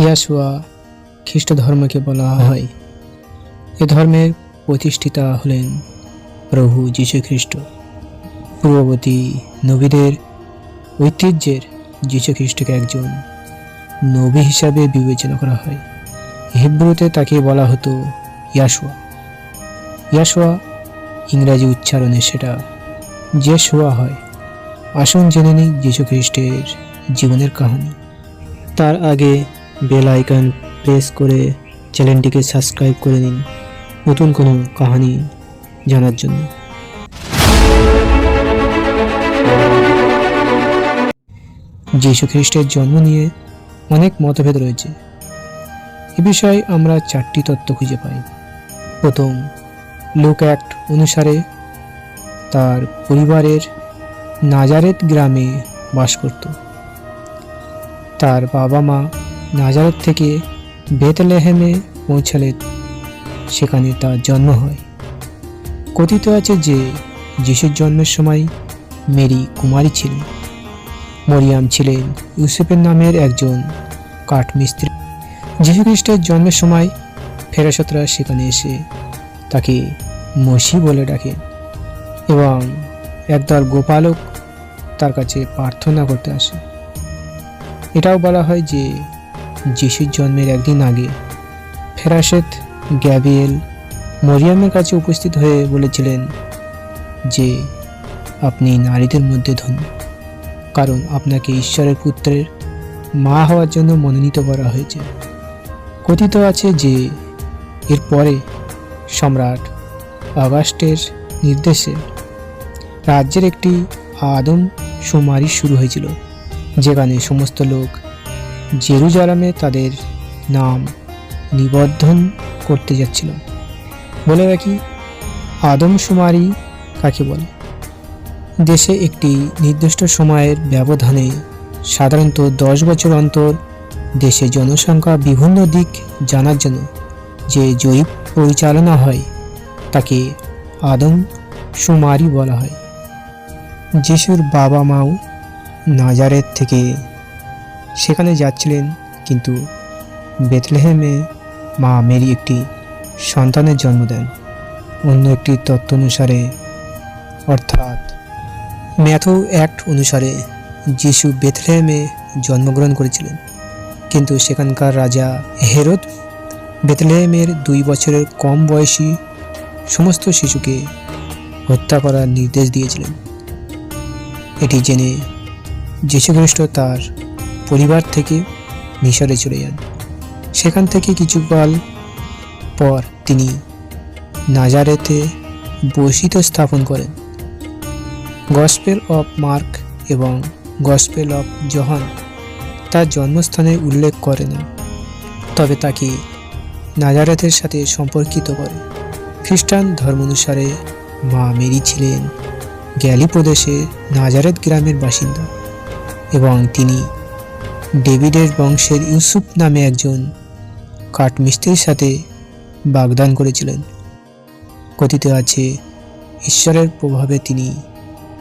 ইয়াশুয়া খ্রিস্ট ধর্মকে বলা হয়। এ ধর্মের প্রতিষ্ঠিতা হলেন প্রভু যীশু খ্রিস্ট পূর্ববর্তী নবীদের ঐতিহ্যের যীশু খ্রিস্টকে একজন নবী হিসাবে বিবেচনা করা হয়। হিব্রুতে তাকে বলা হতো ইয়াশুয়া। ইয়াশুয়া ইংরাজি উচ্চারণে সেটা যে শোয়া হয়। আসুন জেনে নিই যীশু খ্রিস্টের জীবনের কাহিনী। তার আগে বেল আইকন প্রেস করে চ্যানেলটিকে সাবস্ক্রাইব করে নিন। নতুন কোনো কাহিনী জানার জন্য। যীশু খ্রিস্টের জন্ম নিয়ে অনেক মতভেদ রয়েছে। এ বিষয়ে আমরা চারটি তত্ত্ব খুঁজে পাই। প্রথম, লুক অ্যাক্ট অনুসারে তার পরিবারের নাজারেত গ্রামে বাস করত। তার বাবা মা নাজারেত থেকে বেতলেহেমে পৌঁছালে সেখানে তার জন্ম হয়। কথিত আছে যে যিশুর জন্মের সময় মেরি কুমারী ছিলেন। মরিয়াম ছিলেন ইউসুফের নামের একজন কাঠমিস্ত্রি। যীশু খ্রিস্টের জন্মের সময় ফেরাসতরা সেখানে এসে তাকে মসি বলে ডাকে এবং একদল গোপালক তার কাছে প্রার্থনা করতে আসে। এটাও বলা হয় যে যিশুর জন্মের একদিন আগে। ফেরাসেত গ্যাবিয়েল মরিয়ামের কাছে উপস্থিত হয়ে বলেছিলেন যে, আপনি নারীদের মধ্যে ধন্য। কারণ আপনাকে ঈশ্বরের পুত্রের মা হওয়ার জন্য মনোনীত করা হয়েছে। কথিত আছে যে, এরপরে সম্রাট অগাস্টের নির্দেশে রাজ্যের একটি আদম সুমারি শুরু হয়েছিল, যেখানে সমস্ত লোক জেরুজালামে তাদের নাম নিবদ্ধন করতে যাচ্ছিল। বলে রাখি, আদমশুমারি কাকে বলে? দেশে একটি নির্দিষ্ট সময়ের ব্যবধানে সাধারণত দশ বছর অন্তর দেশে জনসংখ্যা বিভিন্ন দিক জানার জন্য যে জরিপ পরিচালনা হয়, তাকে আদম সুমারি বলা হয়। যিশুর বাবা মাও নাজারের থেকে সেখানে যাচ্ছিলেন, কিন্তু বেথলেহেমে মা মেরি একটি সন্তানের জন্ম দেন। অন্য একটি তত্ত্ব অনুসারে অর্থাৎ ম্যাথু অ্যাক্ট অনুসারে যিশু বেথলেহেমে জন্মগ্রহণ করেছিলেন। কিন্তু সেখানকার রাজা হেরত বেথলেহেমের দুই বছরের কম বয়সী সমস্ত শিশুকে হত্যা করার নির্দেশ দিয়েছিলেন। এটি জেনে যীশুখ্রিস্ট তার পরিবার থেকে মিশরে চলে যান। সেখান থেকে কিছুকাল পর তিনি নাজারেতে বসিত স্থাপন করেন। গসপেল অফ মার্ক এবং গসপেল অফ জহান তার জন্মস্থানের উল্লেখ করে না, তবে তাকে নাজারেতের সাথে সম্পর্কিত করে। খ্রিস্টান ধর্ম অনুসারে মা মেরি ছিলেন গ্যালি প্রদেশে নাজারেত গ্রামের বাসিন্দা এবং তিনি ডেভিডের বংশের ইউসুফ নামে একজন কাঠমিস্ত্রির সাথে বাগদান করেছিলেন। কথিত আছে, ঈশ্বরের প্রভাবে তিনি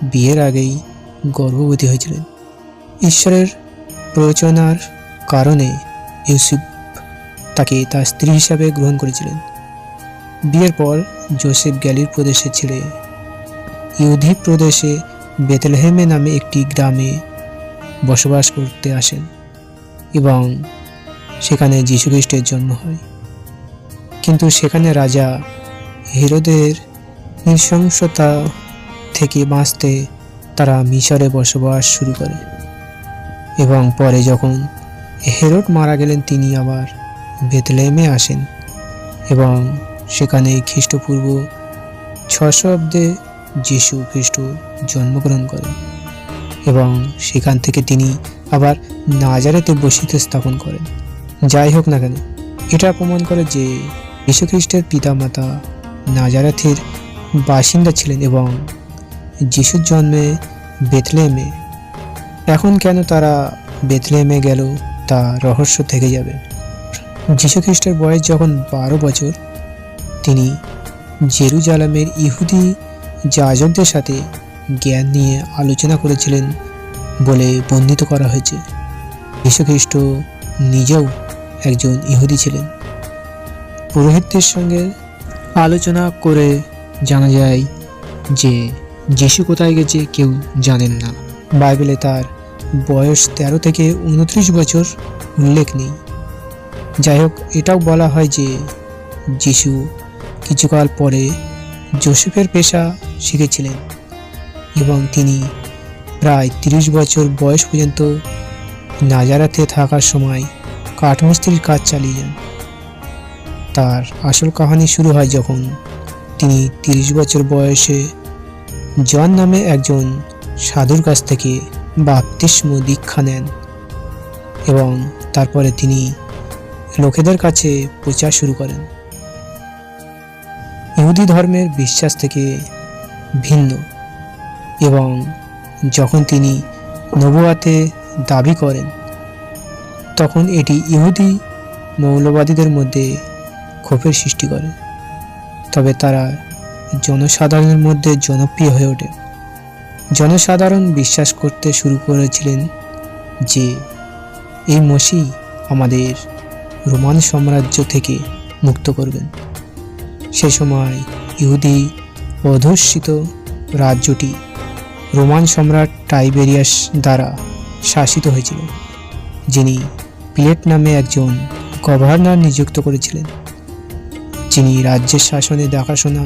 বিয়ের আগেই গর্ভবতী হয়েছিলেন। ঈশ্বরের প্ররোচনার কারণে ইউসুফ তাকে তার স্ত্রী হিসাবে গ্রহণ করেছিলেন। বিয়ের পর জোসেফ গ্যালির প্রদেশে ছেড়ে ইহুদি প্রদেশে বেতলহেমে নামে একটি গ্রামে বসবাস করতে আসেন। এবং সেখানে যীশুখ্রিস্টের জন্ম হয়। কিন্তু সেখানে রাজা হিরোদের নৃশংসতা থেকে বাঁচতে তারা মিশরে বসবাস শুরু করে এবং পরে যখন হেরোড মারা গেলেন, তিনি আবার বেতলেমে আসেন এবং সেখানে খ্রিস্টপূর্ব ছশো অব্দে যিশু খ্রিস্ট জন্মগ্রহণ করেন এবং সেখান থেকে তিনি আবার নাজারেতে বসিতে স্থাপন করেন। যাই হোক না কেন, এটা প্রমাণ করে যে যীশুখ্রিস্টের পিতামাতা নাজারাথের বাসিন্দা ছিলেন এবং যিশুর জন্মে বেথলেমে এখন কেন তারা বেথলেমে গেল তা রহস্য থেকে যাবে। যীশুখ্রিস্টের বয়স যখন বারো বছর, তিনি জেরুজালামের ইহুদি যাজকদের সাথে জ্ঞান নিয়ে আলোচনা করেছিলেন বলে বর্ণিত করা হয়েছে। যীশুখ্রিস্ট নিজেও একজন ইহুদি ছিলেন। পুরোহিতদের সঙ্গে আলোচনা করে জানা যায় যে যিশু কোথায় গেছে কেউ জানেন না। বাইবেলে তার বয়স তেরো থেকে উনত্রিশ বছর উল্লেখ নেই। যাই হোক, এটাও বলা হয় যে যিশু কিছুকাল পরে জোসেফের পেশা শিখেছিলেন এবং তিনি প্রায় তিরিশ বছর বয়স পর্যন্ত নাজারাতে থাকার সময় কাঠমিস্ত্রির কাজ চালিয়ে যান। তার আসল কাহিনী শুরু হয় যখন তিনি তিরিশ বছর বয়সে জন নামে একজন সাধুর কাছ থেকে বাপতিস্ম দীক্ষা নেন এবং তারপরে তিনি লোকেদের কাছে প্রচার শুরু করেন। ইহুদি ধর্মের বিশ্বাস থেকে ভিন্ন এবং যখন তিনি নবুয়াতে দাবি করেন, তখন এটি ইহুদি মৌলবাদীদের মধ্যে ক্ষোভের সৃষ্টি করে। তবে তারা জনসাধারণের মধ্যে জনপ্রিয় হয়ে ওঠে। জনসাধারণ বিশ্বাস করতে শুরু করেছিলেন যে, এই মসি আমাদের রোমান সাম্রাজ্য থেকে মুক্ত করবেন। সে সময় ইহুদি অধুষ্ঠিত রাজ্যটি রোমান সম্রাট টাইবেরিয়াস দ্বারা শাসিত হয়েছিল, যিনি পিলেট নামে একজন গভর্নর নিযুক্ত করেছিলেন, যিনি রাজ্যের শাসনে দেখাশোনা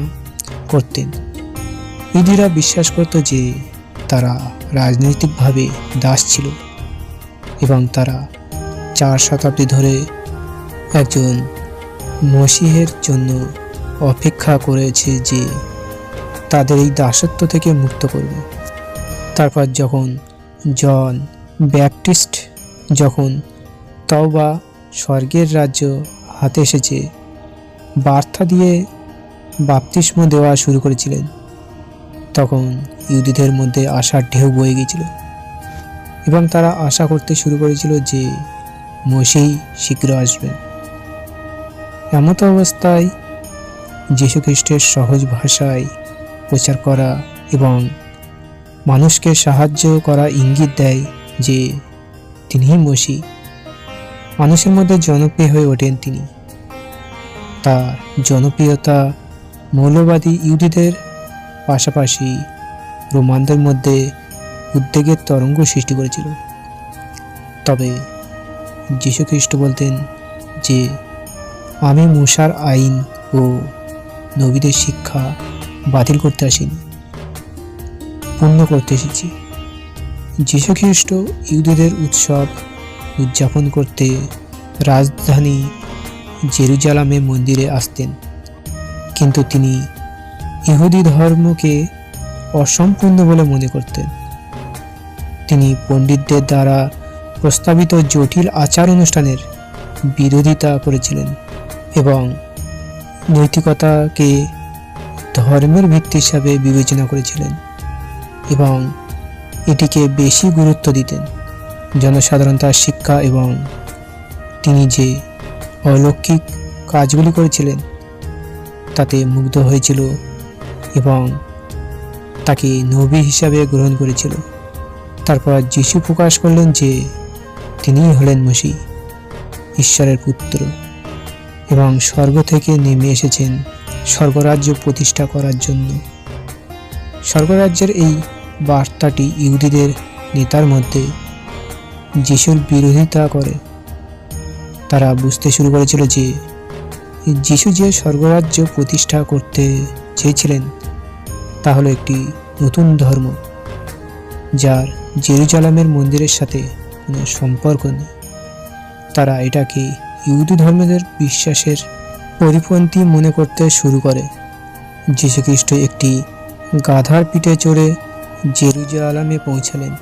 করতেন। ইহুদিরা বিশ্বাস করত যে তারা রাজনৈতিকভাবে দাস ছিল এবং তারা চার শতাব্দী ধরে একজন মসিহের জন্য অপেক্ষা করেছে যে তাদের এই দাসত্ব থেকে মুক্ত করবে। তারপর যখন জন ব্যাপটিস্ট, যখন তওবা স্বর্গের রাজ্য হাতে এসেছে, বার্তা দিয়ে বাপতিস্ম দেওয়া শুরু করেছিলেন। তখন ইহুদিদের মধ্যে আশার ঢেউ বয়ে গিয়েছিল এবং তারা আশা করতে শুরু করেছিল যে মসেই শীঘ্র আসবেন এমত অবস্থায় যীশু খ্রিস্টের সহজ ভাষায় প্রচার করা এবং মানুষকে সাহায্য করা ইঙ্গিত দেয় যে তিনিই মসি মানুষের মধ্যে জনপ্রিয় হয়ে ওঠেন তিনি। তার জনপ্রিয়তা মৌলবাদী ইহুদিদের পাশাপাশি রোমানদের মধ্যে উদ্বেগের তরঙ্গ সৃষ্টি করেছিল। তবে যীশুখ্রিস্ট বলতেন যে, আমি মূসার আইন ও নবীদের শিক্ষা বাতিল করতে আসিনি। পূর্ণ করতে এসেছি। যীশুখ্রিস্ট ইহুদিদের উৎসব উদযাপন করতে রাজধানী জেরুজালামে মন্দিরে আসতেন। কিন্তু তিনি ইহুদি ধর্মকে অসম্পূর্ণ বলে মনে করতেন। তিনি পণ্ডিতদের দ্বারা প্রস্তাবিত জটিল আচার অনুষ্ঠানের বিরোধিতা করেছিলেন এবং নৈতিকতাকে ধর্মের ভিত্তি হিসাবে বিবেচনা করেছিলেন। এবং এটিকে বেশি গুরুত্ব দিতেন। জনসাধারণ তার শিক্ষা এবং তিনি যে অলৌকিক কাজগুলি করেছিলেন, তাতে মুগ্ধ হয়েছিল এবং তাকে নবী হিসাবে গ্রহণ করেছিল। তারপর যিশু প্রকাশ করলেন যে, তিনিই হলেন মসি ঈশ্বরের পুত্র এবং স্বর্গ থেকে নেমে এসেছেন স্বর্গরাজ্য প্রতিষ্ঠা করার জন্য। স্বর্গরাজ্যের এই বার্তাটি ইহুদিদের নেতার মধ্যে যিশুর বিরোধিতা করে। তারা বুঝতে শুরু করেছিল যে যিশু যে স্বর্গরাজ্য প্রতিষ্ঠা করতে চেয়েছিলেন, তা হলো একটি নতুন ধর্ম, যার জেরুজালামের মন্দিরের সাথে কোনো সম্পর্ক নেই। তারা এটাকে ইহুদি ধর্মদের বিশ্বাসের পরিপন্থী মনে করতে শুরু করে। যীশুখ্রিস্ট একটি গাধার পিঠে চড়ে জেরুজালামে পৌঁছালেন।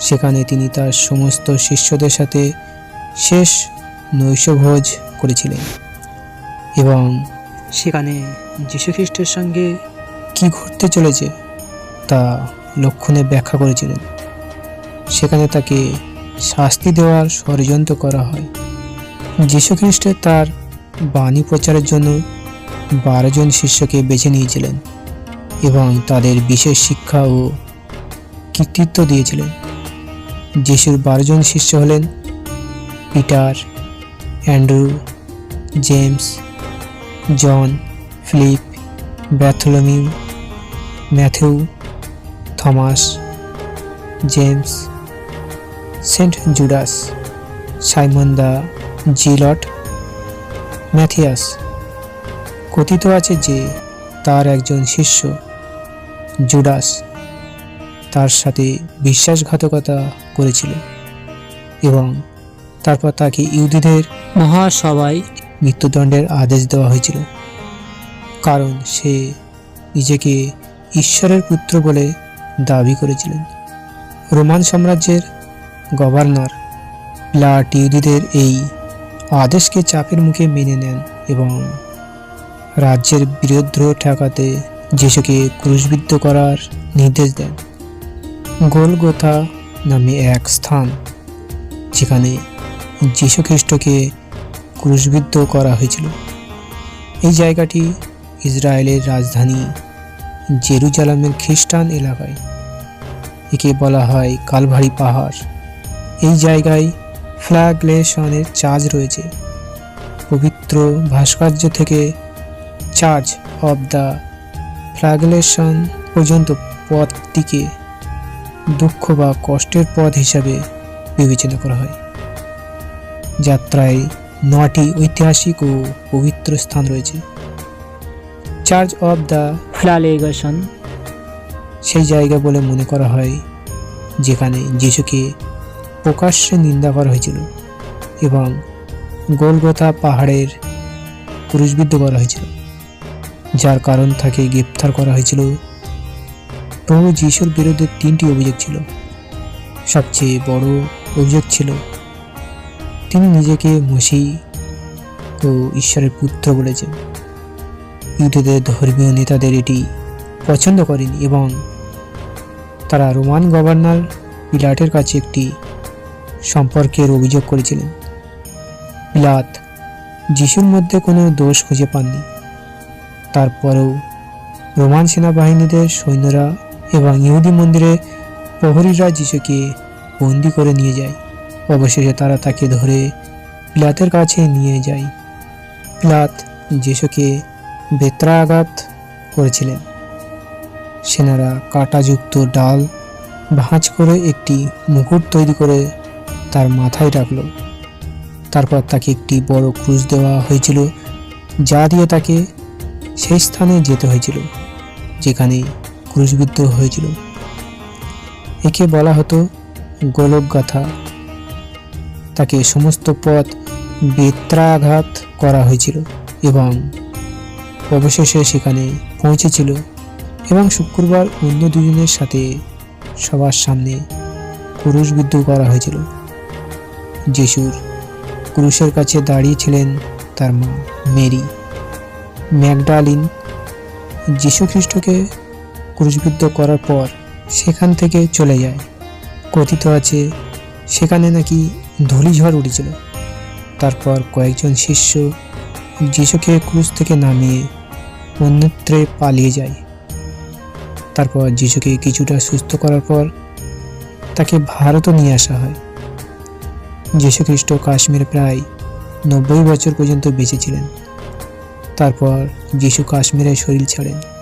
সেখানে তিনি তার সমস্ত শিষ্যদের সাথে শেষ নৈশভোজ করেছিলেন এবং সেখানে যীশুখ্রিস্টের সঙ্গে কি ঘটতে চলেছে তা লক্ষণে ব্যাখ্যা করেছিলেন। সেখানে তাকে শাস্তি দেওয়ার ষড়যন্ত্র করা হয়। যীশুখ্রিস্টের তার বাণী প্রচারের জন্য বারোজন শিষ্যকে বেছে নিয়েছিলেন। এবং তাদের বিশেষ শিক্ষা ও কৃতিত্ব দিয়েছিলেন। যিশুর বারোজন শিষ্য হলেন Peter, Andrew, James, John, Philip, Bartholomew, Matthew, Thomas, James, Saint Judas, Simon the Zealot, Matthias. কথিত আছে যে তার একজন শিষ্য জুডাস তার সাথে বিশ্বাসঘাতকতা করেছিল এবং তারপর তাকে ইহুদিদের মহাসভায় মৃত্যুদণ্ডের আদেশ দেওয়া হয়েছিল। কারণ সে নিজেকে ঈশ্বরের পুত্র বলে দাবি করেছিলেন। রোমান সাম্রাজ্যের গভর্নর প্লাট ইহুদিদের এই আদেশকে চাপের মুখে মেনে নেন এবং রাজ্যের বিরোধ ঠেকাতে যিশুকে ক্রুশবিদ্ধ করার নির্দেশ দেন। গোলগোথা নামে এক স্থান, যেখানে যীশু খ্রিস্টকে ক্রুশবিদ্ধ করা হয়েছিল। এই জায়গাটি ইসরায়েলের রাজধানী জেরুজালামের খ্রিস্টান এলাকায়, একে বলা হয় কালভারি পাহাড়। এই জায়গায় ফ্ল্যাগলেশনের চার্জ রয়েছে। পবিত্র ভাস্কর্য থেকে চার্জ অব দ্য ফ্ল্যাগলেশন পর্যন্ত পথটিকে দুঃখ বা কষ্টের পথ হিসাবে বিবেচনা করা হয়। যাত্রায় নটি ঐতিহাসিক ও পবিত্র স্থান রয়েছে। চার্চ অব দ্য ফ্লালেগেশন সেই জায়গা বলে মনে করা হয়, যেখানে যিশুকে প্রকাশ্যে নিন্দা করা হয়েছিল এবং গোলগোথা পাহাড়ের ক্রুশবিদ্ধ করা হয়েছিল। যার কারণ তাকে গ্রেপ্তার করা হয়েছিল। প্রভু যিশুর বিরুদ্ধে তিনটি অভিযোগ ছিল। সবচেয়ে বড় অভিযোগ ছিল, তিনি নিজেকে মসি ও ঈশ্বরের পুত্র বলেছেন। ইহুদিদের ধর্মীয় নেতাদের এটি পছন্দ করেন এবং তারা রোমান গভর্নর পিলাটের কাছে একটি সম্পর্কের অভিযোগ করেছিলেন। পিলাত, যিশুর মধ্যে কোনো দোষ খুঁজে পাননি। তারপরেও রোমান সেনাবাহিনীদের সৈন্যরা এবং ইহুদি মন্দিরে প্রহরীরা যিশুকে বন্দি করে নিয়ে যায়। অবশেষে তারা তাকে ধরে পিলাতের কাছে নিয়ে যায়। পিলাত যিশুকে বেত্রাঘাত করেছিলেন। সেনারা কাঁটাযুক্ত ডাল ভাঁজ করে একটি মুকুট তৈরি করে তার মাথায় রাখল। তারপর তাকে একটি বড় ক্রুশ দেওয়া হয়েছিল, যা দিয়ে তাকে সেই স্থানে যেতে হয়েছিল যেখানে ক্রুশবিদ্ধ হয়েছিল। একে বলা হতো গোলকগাথা। তাকে সমস্ত পথ বেত্রাঘাত করা হয়েছিল এবং অবশেষে সেখানে পৌঁছেছিল এবং শুক্রবার অন্য দুজনের সাথে সবার সামনে ক্রুশবিদ্ধ করা হয়েছিল। যিশুর ক্রুশের কাছে দাঁড়িয়েছিলেন তার মা মেরি। ম্যাকডালিন যীশু খ্রিস্টকে ক্রুশবিদ্ধ করার পর সেখান থেকে চলে যায়। কথিত আছে, সেখানে নাকি ধূলিঝড় উঠেছিল তারপর কয়েকজন শিষ্য যিশুকে ক্রুশ থেকে নামিয়ে অন্যত্রে পালিয়ে যায়। তারপর যিশুকে কিছুটা সুস্থ করার পর তাকে ভারতও নিয়ে আসা হয়। যীশু খ্রিস্ট কাশ্মীর প্রায় নব্বই বছর পর্যন্ত বেঁচে ছিলেন। তারপর যিশু কাশ্মীরে শরীর ছাড়েন।